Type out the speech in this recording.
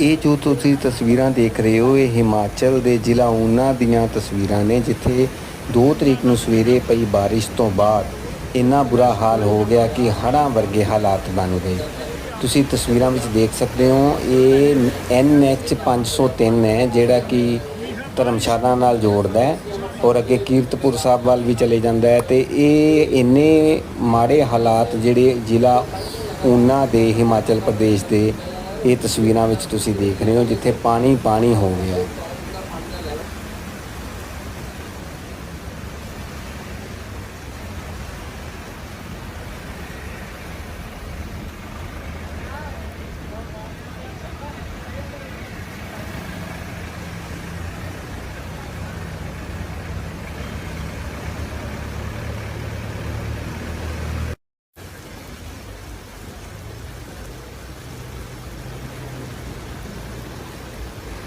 ਇਹ ਜੋ ਤੁਸੀਂ ਤਸਵੀਰਾਂ ਦੇਖ ਰਹੇ ਹੋ, ਇਹ ਹਿਮਾਚਲ ਦੇ ਜ਼ਿਲ੍ਹਾ ਊਨਾ ਦੀਆਂ ਤਸਵੀਰਾਂ ਨੇ, ਜਿੱਥੇ 2 ਤਰੀਕ ਨੂੰ ਸਵੇਰੇ ਪਈ ਬਾਰਿਸ਼ ਤੋਂ ਬਾਅਦ ਇੰਨਾ ਬੁਰਾ ਹਾਲ ਹੋ ਗਿਆ ਕਿ ਹੜ੍ਹਾਂ ਵਰਗੇ ਹਾਲਾਤ ਬਣ ਗਏ। ਤੁਸੀਂ ਤਸਵੀਰਾਂ ਵਿੱਚ ਦੇਖ ਸਕਦੇ ਹੋ, ਇਹ NH 503 ਹੈ, ਜਿਹੜਾ ਕਿ ਧਰਮਸ਼ਾਲਾ ਨਾਲ ਜੋੜਦਾ ਹੈ ਔਰ ਅੱਗੇ ਕੀਰਤਪੁਰ ਸਾਹਿਬ ਵੱਲ ਵੀ ਚਲੇ ਜਾਂਦਾ ਹੈ ਤੇ ਇਹ ਇੰਨੇ ਮਾੜੇ ਹਾਲਾਤ ਜਿਹੜੇ ਜ਼ਿਲ੍ਹਾ ਊਨਾ ਦੇ ਹਿਮਾਚਲ ਪ੍ਰਦੇਸ਼ ਦੇ ਇਹ ਤਸਵੀਰਾਂ ਵਿੱਚ ਤੁਸੀਂ ਦੇਖ ਰਹੇ ਹੋ ਜਿੱਥੇ ਪਾਣੀ ਪਾਣੀ ਹੋ। ਗਿਆ